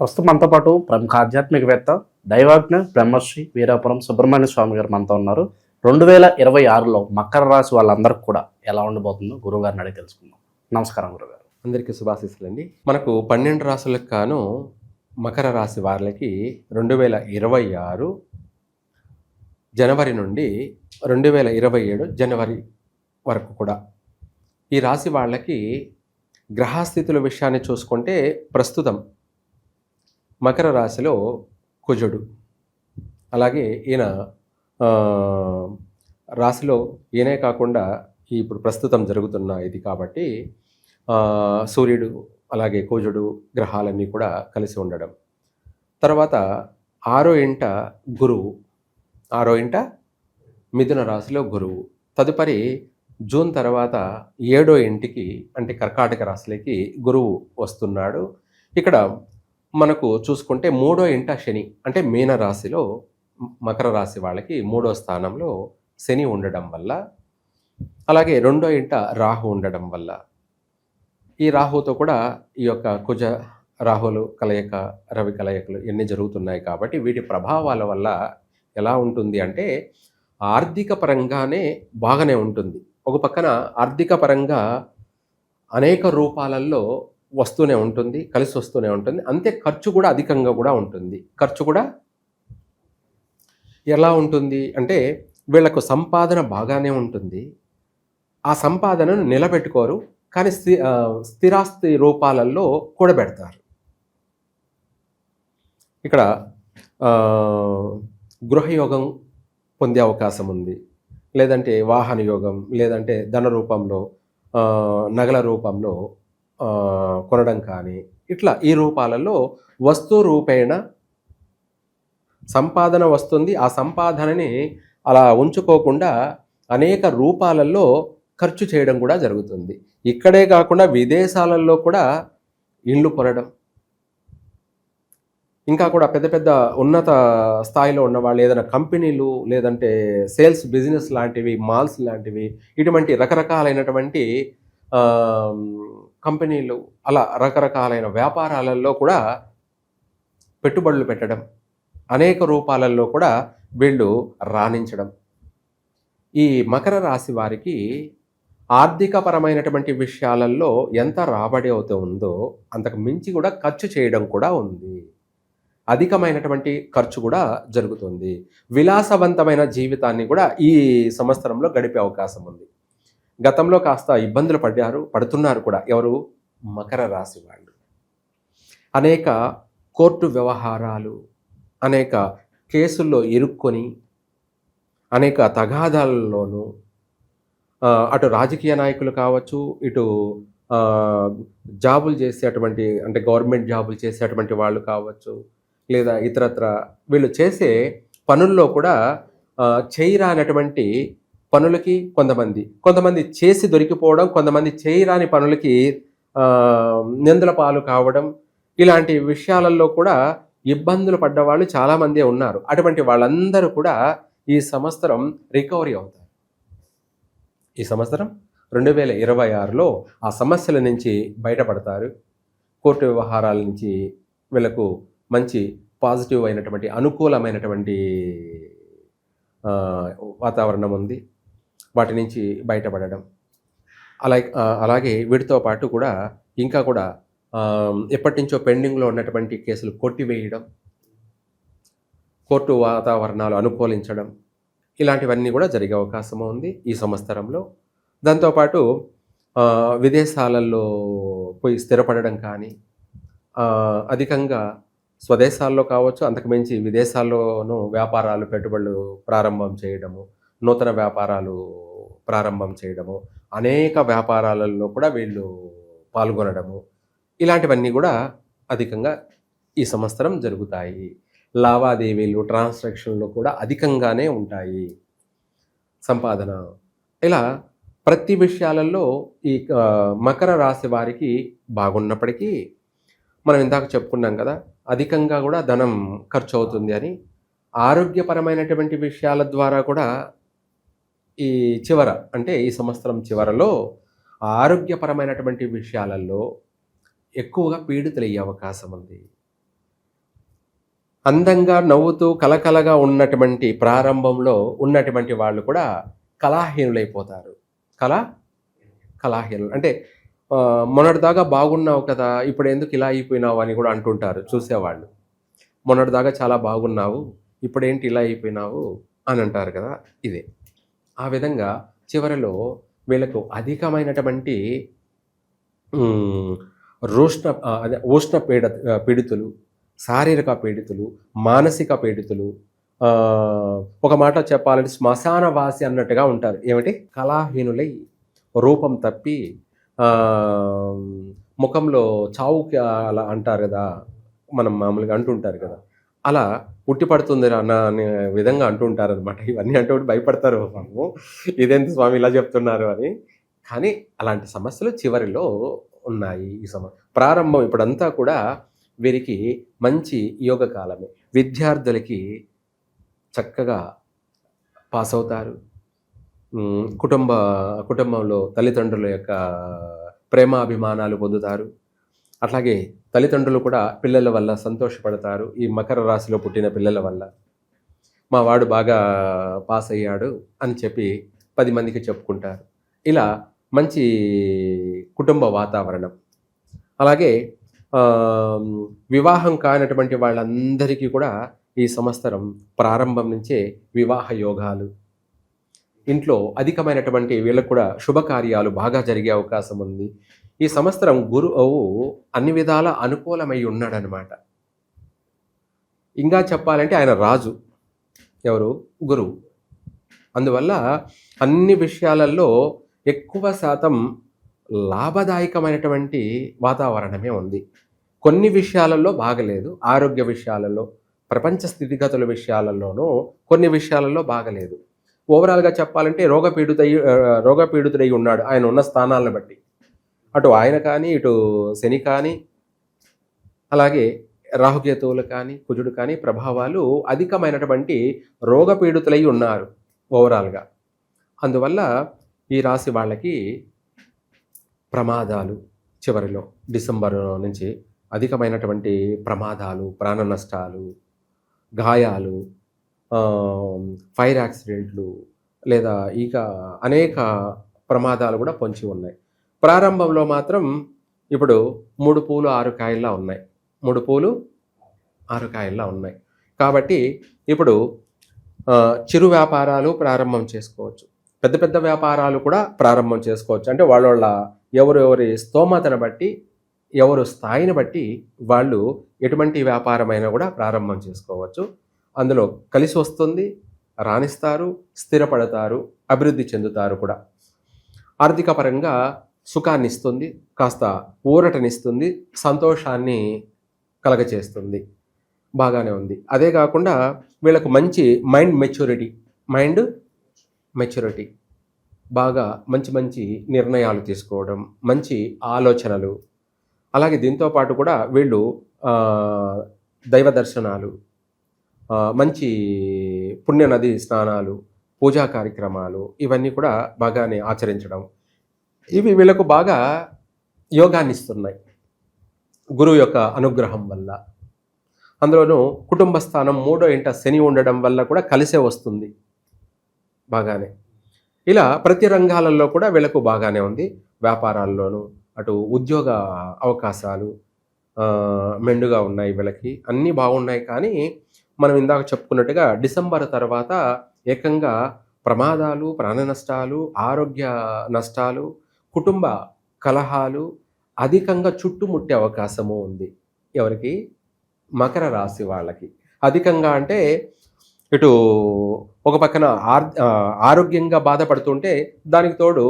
ప్రస్తుతం మనతో పాటు ప్రముఖ ఆధ్యాత్మికవేత్త దైవాజ్ఞ బ్రహ్మశ్రీ వీరాపురం సుబ్రహ్మణ్య స్వామి గారు మనతో ఉన్నారు. రెండు వేల ఇరవై ఆరులో మకర రాశి వాళ్ళందరికీ కూడా ఎలా ఉండబోతుందో గురువు గారిని అడిగి తెలుసుకుందాం. నమస్కారం గురుగారు అందరికీ శుభాశీస్సులండి మనకు పన్నెండు రాసులకు కాను మకర రాశి వారికి రెండు వేల ఇరవై ఆరు జనవరి నుండి రెండు వేల ఇరవై ఏడు జనవరి వరకు కూడా ఈ రాశి వాళ్ళకి గ్రహస్థితుల విషయాన్ని చూసుకుంటే ప్రస్తుతం మకర రాశిలో కుజుడు. అలాగే ఈయన రాశిలో ఈయనే కాకుండా ఇప్పుడు ప్రస్తుతం జరుగుతున్న ఇది కాబట్టి సూర్యుడు అలాగే కుజుడు గ్రహాలన్నీ కూడా కలిసి ఉండడం. తర్వాత ఆరో ఇంట గురువు. ఆరో ఇంట మిథున రాశిలో గురువు. తదుపరి జూన్ తర్వాత ఏడో ఇంటికి అంటే కర్కాటక రాశిలోకి గురువు వస్తున్నాడు. ఇక్కడ మనకు చూసుకుంటే మూడో ఇంట శని అంటే మీన రాశిలో మకర రాశి వాళ్ళకి మూడో స్థానంలో శని ఉండడం వల్ల అలాగే రెండో ఇంట రాహు ఉండడం వల్ల. ఈ రాహుతో కూడా ఈ యొక్క కుజ రాహులు కలయిక రవి కలయికలు ఇవన్నీ జరుగుతున్నాయి కాబట్టి వీటి ప్రభావాల వల్ల ఎలా ఉంటుంది అంటే ఆర్థిక పరంగానే బాగానే ఉంటుంది. ఒక పక్కన ఆర్థిక పరంగా అనేక రూపాలలో వస్తూనే ఉంటుంది కలిసి వస్తూనే ఉంటుంది. అంతే ఖర్చు కూడా అధికంగా కూడా ఉంటుంది. ఖర్చు కూడా ఎలా ఉంటుంది అంటే వీళ్ళకు సంపాదన బాగానే ఉంటుంది. ఆ సంపాదనను నిలబెట్టుకోరు కానీ స్థి స్థిరాస్తి రూపాలలో కూడబెడతారు. ఇక్కడ గృహయోగం పొందే అవకాశం ఉంది. లేదంటే వాహన యోగం లేదంటే ధన రూపంలో నగల రూపంలో కొనడం కానీ ఇట్లా ఈ రూపాలలో వస్తు రూపేణ సంపాదన వస్తుంది. ఆ సంపాదనని అలా ఉంచుకోకుండా అనేక రూపాలలో ఖర్చు చేయడం కూడా జరుగుతుంది. ఇక్కడే కాకుండా విదేశాలలో కూడా ఇండ్లు కొనడం. ఇంకా కూడా పెద్ద పెద్ద ఉన్నత స్థాయిలో ఉన్న వాళ్ళు ఏదైనా కంపెనీలు లేదంటే సేల్స్ బిజినెస్ లాంటివి మాల్స్ లాంటివి ఇటువంటి రకరకాలైనటువంటి కంపెనీలు అలా రకరకాలైన వ్యాపారాలలో కూడా పెట్టుబడులు పెట్టడం అనేక రూపాలలో కూడా వీళ్ళు రాణించడం. ఈ మకర రాశి వారికి ఆర్థికపరమైనటువంటి విషయాలలో ఎంత రాబడి అవుతూ ఉందో అంతకు మించి కూడా ఖర్చు చేయడం కూడా ఉంది. అధికమైనటువంటి ఖర్చు కూడా జరుగుతుంది. విలాసవంతమైన జీవితాన్ని కూడా ఈ సంవత్సరంలో గడిపే అవకాశం ఉంది. గతంలో కాస్త ఇబ్బందులు పడ్డారు పడుతున్నారు కూడా. ఎవరు? మకర రాశి వాళ్ళు. అనేక కోర్టు వ్యవహారాలు అనేక కేసుల్లో ఇరుక్కొని అనేక తగాదాలలోనూ అటు రాజకీయ నాయకులు కావచ్చు ఇటు జాబులు చేసేటువంటి అంటే గవర్నమెంట్ జాబులు చేసేటువంటి వాళ్ళు కావచ్చు లేదా ఇతరత్ర వీళ్ళు చేసే పనుల్లో కూడా చేయరానటువంటి పనులకి కొంతమంది. కొంతమంది చేసి దొరికిపోవడం కొంతమంది చేయరాని పనులకి నిందల పాలు కావడం ఇలాంటి విషయాలలో కూడా ఇబ్బందులు పడ్డ వాళ్ళు చాలామందే ఉన్నారు. అటువంటి వాళ్ళందరూ కూడా ఈ సంవత్సరం రికవరీ అవుతారు. ఈ సంవత్సరం రెండు వేల ఇరవై ఆరులో ఆ సమస్యల నుంచి బయటపడతారు. కోర్టు వ్యవహారాల నుంచి వీళ్ళకు మంచి పాజిటివ్ అయినటువంటి అనుకూలమైనటువంటి వాతావరణం ఉంది. వాటి నుంచి బయటపడడం. అలాగే అలాగే వీటితో పాటు కూడా ఇంకా కూడా ఎప్పటి నుంచో పెండింగ్లో ఉన్నటువంటి కేసులు కొట్టివేయడం కోర్టు వాతావరణాలు అనుకూలించడం ఇలాంటివన్నీ కూడా జరిగే అవకాశం ఉంది ఈ సంవత్సరంలో. దాంతోపాటు విదేశాలలో పోయి స్థిరపడడం కానీ అధికంగా స్వదేశాల్లో కావచ్చు అంతకుమించి విదేశాల్లోనూ వ్యాపారాలు పెట్టుబడులు ప్రారంభం చేయడము నూతన వ్యాపారాలు ప్రారంభం చేయడము అనేక వ్యాపారాలలో కూడా వీళ్ళు పాల్గొనడము ఇలాంటివన్నీ కూడా అధికంగా ఈ సంవత్సరం జరుగుతాయి. లావాదేవీలు ట్రాన్సాక్షన్లు కూడా అధికంగానే ఉంటాయి. సంపాదన. ఇలా ప్రతి విషయాలలో ఈ మకర రాశి వారికి బాగున్నప్పటికీ మనం ఇందాక చెప్పుకున్నాం కదా అధికంగా కూడా ధనం ఖర్చు అవుతుంది అని ఆరోగ్యపరమైనటువంటి విషయాల ద్వారా కూడా ఈ చివర అంటే ఈ సంవత్సరం చివరలో ఆరోగ్యపరమైనటువంటి విషయాలలో ఎక్కువగా పీడితులయ్యే అవకాశం ఉంది. అందంగా నవ్వుతూ కలకలగా ఉన్నటువంటి ప్రారంభంలో ఉన్నటువంటి వాళ్ళు కూడా కళాహీనులైపోతారు. కళ? కళాహీనులు. అంటే మొన్నటిదాకా బాగున్నావు కదా ఇప్పుడు ఎందుకు ఇలా అయిపోయినావు అని కూడా అంటుంటారు చూసేవాళ్ళు. మొన్నటిదాకా చాలా బాగున్నావు ఇప్పుడేంటి ఇలా అయిపోయినావు అని అంటారు కదా ఇదే. ఆ విధంగా చివరిలో వీళ్ళకు అధికమైనటువంటి రోష్ణ అదే ఉష్ణ పీడ పీడితులు శారీరక పీడితులు మానసిక పీడితులు ఒక మాట చెప్పాలంటే శ్మశానవాసి అన్నట్టుగా ఉంటారు. ఏమిటి? కళాహీనులై రూపం తప్పి ముఖంలో చావుకి అలా అంటారు కదా మనం మామూలుగా అంటుంటారు కదా. అలా ఉట్టి పడుతుంది అన్న అనే విధంగా అంటుంటారు అనమాట ఇవన్నీ అంటే భయపడతారు మనము. ఇదేంత స్వామి ఇలా చెప్తున్నారు అని. కానీ అలాంటి సమస్యలు చివరిలో ఉన్నాయి ఈ సమ. ప్రారంభం ఇప్పుడంతా కూడా వీరికి మంచి యోగ కాలమే. విద్యార్థులకి చక్కగా పాస్ అవుతారు. కుటుంబ కుటుంబంలో తల్లిదండ్రుల యొక్క ప్రేమాభిమానాలు పొందుతారు. అట్లాగే తల్లిదండ్రులు కూడా పిల్లల వల్ల సంతోషపడతారు. ఈ మకర రాశిలో పుట్టిన పిల్లల వల్ల. మా వాడు బాగా పాస్ అయ్యాడు అని చెప్పి పది మందికి చెప్పుకుంటారు. ఇలా మంచి కుటుంబ వాతావరణం. అలాగే వివాహం కానటువంటి వాళ్ళందరికీ కూడా ఈ సంవత్సరం ప్రారంభం నుంచే వివాహ యోగాలు. ఇంట్లో అధికమైనటువంటి వీళ్ళకు కూడా శుభకార్యాలు బాగా జరిగే అవకాశం ఉంది. ఈ సంవత్సరం గురువు అన్ని విధాల అనుకూలమై ఉన్నాడనమాట ఇంకా చెప్పాలంటే ఆయన రాజు. ఎవరు? గురువు. అందువల్ల అన్ని విషయాలలో ఎక్కువ శాతం లాభదాయకమైనటువంటి వాతావరణమే ఉంది. కొన్ని విషయాలలో బాగలేదు. ఆరోగ్య విషయాలలో ప్రపంచ స్థితిగతుల విషయాలలోనూ కొన్ని విషయాలలో బాగలేదు. ఓవరాల్గా చెప్పాలంటే రోగపీడిత రోగపీడితుడై ఉన్నాడు. ఆయన ఉన్న స్థానాలను బట్టి. అటు ఆయన కానీ ఇటు శని కానీ అలాగే రాహుకేతువులు కానీ కుజుడు కానీ ప్రభావాలు అధికమైనటువంటి రోగపీడితులై ఉన్నారు ఓవరాల్గా. అందువల్ల ఈ రాశి వాళ్ళకి ప్రమాదాలు చివరిలో డిసెంబర్ నుంచి అధికమైనటువంటి ప్రమాదాలు ప్రాణ నష్టాలు గాయాలు ఫైర్ యాక్సిడెంట్లు లేదా ఇక అనేక ప్రమాదాలు కూడా పొంచి ఉన్నాయి. ప్రారంభంలో మాత్రం ఇప్పుడు మూడు పూలు ఆరు కాయల్లా ఉన్నాయి. మూడు పూలు ఆరు కాయల్లా ఉన్నాయి. కాబట్టి ఇప్పుడు చిరు వ్యాపారాలు ప్రారంభం చేసుకోవచ్చు. పెద్ద పెద్ద వ్యాపారాలు కూడా ప్రారంభం చేసుకోవచ్చు. అంటే వాళ్ళ ఎవరెవరి ఎవరు ఎవరి స్తోమతను బట్టి ఎవరు స్థాయిని బట్టి వాళ్ళు ఎటువంటి వ్యాపారమైనా కూడా ప్రారంభం చేసుకోవచ్చు. అందులో కలిసి వస్తుంది రాణిస్తారు స్థిరపడతారు అభివృద్ధి చెందుతారు కూడా. ఆర్థిక పరంగా సుఖాన్ని ఇస్తుంది కాస్త ఊరటనిస్తుంది సంతోషాన్ని కలగచేస్తుంది. బాగానే ఉంది. అదే కాకుండా వీళ్ళకు మంచి మైండ్ మెచ్యూరిటీ మైండ్ మెచ్యూరిటీ. బాగా మంచి మంచి నిర్ణయాలు తీసుకోవడం మంచి ఆలోచనలు. అలాగే దీంతో పాటు కూడా వీళ్ళు దైవ దర్శనాలు మంచి పుణ్య నది స్నానాలు పూజా కార్యక్రమాలు ఇవన్నీ కూడా బాగానే ఆచరించడం ఇవి వీళ్ళకు బాగా యోగాన్ని ఇస్తున్నాయి గురువు యొక్క అనుగ్రహం వల్ల. అందులోనూ కుటుంబ స్థానం మూడో ఇంట శని ఉండడం వల్ల కూడా కలిసే వస్తుంది. బాగానే. ఇలా ప్రతి రంగాలలో కూడా వీళ్ళకు బాగానే ఉంది. వ్యాపారాల్లోనూ అటు ఉద్యోగ అవకాశాలు మెండుగా ఉన్నాయి వీళ్ళకి. అన్నీ బాగున్నాయి కానీ మనం ఇందాక చెప్పుకున్నట్టుగా డిసెంబర్ తర్వాత ఏకంగా ప్రమాదాలు ప్రాణ నష్టాలు ఆరోగ్య నష్టాలు కుటుంబ కలహాలు అధికంగా చుట్టుముట్టే అవకాశము ఉంది ఎవరికి? మకర రాశి వాళ్ళకి. అధికంగా అంటే ఇటు ఒక పక్కన ఆర్ ఆరోగ్యంగా బాధపడుతుంటే దానికి తోడు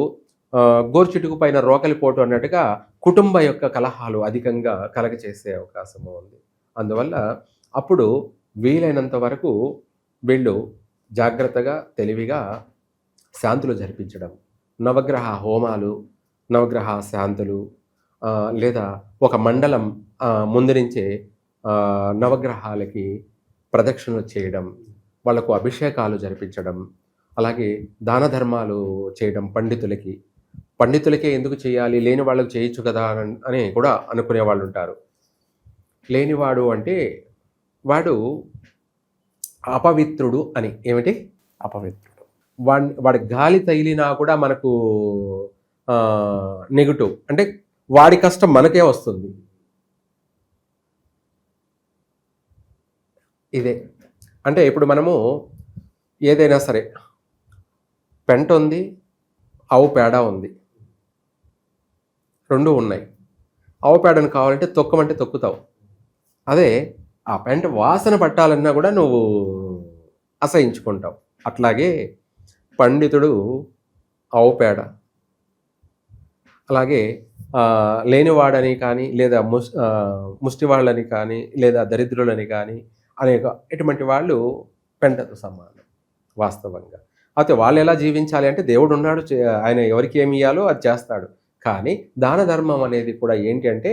గోర్చిటుకు పైన రోకలి పోటు అన్నట్టుగా కుటుంబ యొక్క కలహాలు అధికంగా కలగచేసే అవకాశము ఉంది. అందువల్ల అప్పుడు వీలైనంత వరకు వీళ్ళు జాగ్రత్తగా తెలివిగా శాంతులు జరిపించడం నవగ్రహ హోమాలు నవగ్రహ శాంతులు లేదా ఒక మండలం ముందు నుంచే నవగ్రహాలకి ప్రదక్షిణలు చేయడం వాళ్ళకు అభిషేకాలు జరిపించడం అలాగే దాన ధర్మాలు చేయడం పండితులకి. పండితులకే ఎందుకు చేయాలి? లేని వాళ్ళకి చేయొచ్చు కదా అని- అని కూడా అనుకునే వాళ్ళు ఉంటారు. లేనివాడు అంటే వాడు అపవిత్రుడు అని. ఏమిటి? అపవిత్రుడు. వాడి వాడి గాలి తగిలినా కూడా మనకు నెగిటివ్ అంటే వాడి కష్టం మనకే వస్తుంది. ఇదే. అంటే ఇప్పుడు మనము ఏదైనా సరే పెంట ఉంది ఆవు పేడ ఉంది. రెండు ఉన్నాయి. ఆవు పేడను కావాలంటే తొక్కమంటే తొక్కుతావు. అదే ఆ పెంట వాసన పట్టాలన్నా కూడా నువ్వు అసహించుకుంటావు. అట్లాగే పండితుడు ఆవు పేడ అలాగే లేనివాడని కానీ లేదా ముస్ ముష్టివాళ్ళని కానీ లేదా దరిద్రులని కానీ అనేక ఇటువంటి వాళ్ళు పెంటతో సమానం వాస్తవంగా. అయితే వాళ్ళు ఎలా జీవించాలి అంటే దేవుడు ఉన్నాడు చే- ఆయన ఎవరికి ఏమి ఇయ్యాలో అది చేస్తాడు. కానీ దాన ధర్మం అనేది కూడా ఏంటి అంటే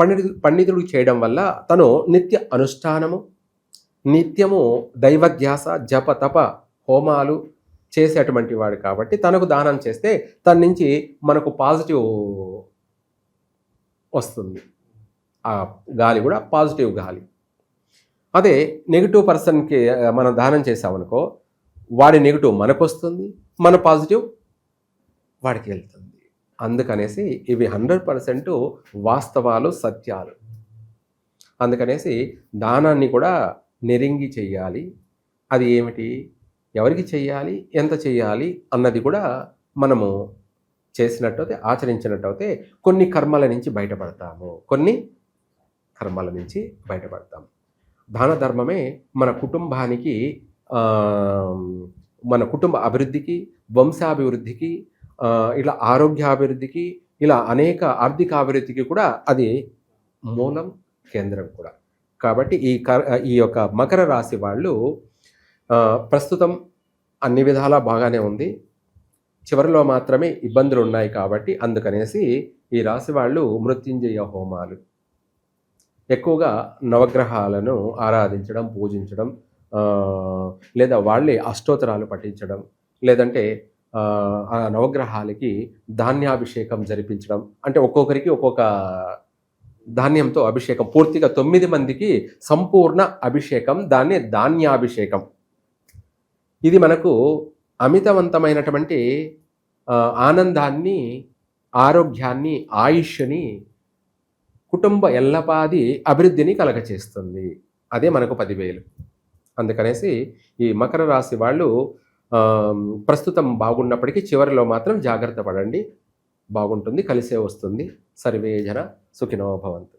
పండితు పండితుడు చేయడం వల్ల తను నిత్య అనుష్ఠానము నిత్యము దైవధ్యాస జప తప హోమాలు చేసేటువంటి వాడు కాబట్టి తనకు దానం చేస్తే తన నుంచి మనకు పాజిటివ్ వస్తుంది. ఆ గాలి కూడా పాజిటివ్ గాలి. అదే నెగిటివ్ పర్సన్కి మనం దానం చేసామనుకో వాడి నెగిటివ్ మనకు వస్తుంది మన పాజిటివ్ వాడికి వెళ్తుంది. అందుకనేసి ఇవి హండ్రెడ్ పర్సెంట్ వాస్తవాలు సత్యాలు. అందుకనేసి దానాన్ని కూడా నెరింగి చెయ్యాలి అది ఏమిటి? ఎవరికి చేయాలి ఎంత చేయాలి అన్నది కూడా మనము చేసినట్టయితే ఆచరించినట్టయితే కొన్ని కర్మల నుంచి బయటపడతాము. కొన్ని కర్మల నుంచి బయటపడతాము. దాన ధర్మమే మన కుటుంబానికి మన కుటుంబ అభివృద్ధికి వంశాభివృద్ధికి ఇలా ఆరోగ్యాభివృద్ధికి ఇలా అనేక ఆర్థిక అభివృద్ధికి కూడా అది మూలం కేంద్రం కూడా. కాబట్టి ఈ క ఈ యొక్క మకర రాశి వాళ్ళు ప్రస్తుతం అన్ని విధాలా బాగానే ఉంది. చివరిలో మాత్రమే ఇబ్బందులు ఉన్నాయి కాబట్టి అందుకనేసి ఈ రాశి వాళ్ళు మృత్యుంజయ హోమాలు. ఎక్కువగా నవగ్రహాలను ఆరాధించడం పూజించడం లేదా వాళ్ళే అష్టోత్తరాలు పఠించడం లేదంటే ఆ నవగ్రహాలకి ధాన్యాభిషేకం జరిపించడం. అంటే ఒక్కొక్కరికి ఒక్కొక్క ధాన్యంతో అభిషేకం. పూర్తిగా తొమ్మిది మందికి సంపూర్ణ అభిషేకం దాన్ని ధాన్యాభిషేకం. ఇది మనకు అమితవంతమైనటువంటి ఆనందాన్ని ఆరోగ్యాన్ని ఆయుష్ని కుటుంబ ఎల్లపాది అభివృద్ధిని కలగచేస్తుంది. అదే మనకు పదివేలు. అందుకనేసి ఈ మకర రాశి వాళ్ళు ప్రస్తుతం బాగున్నప్పటికీ చివరిలో మాత్రం జాగ్రత్త పడండి. బాగుంటుంది కలిసే వస్తుంది. సర్వేజన సుఖినోభవంతు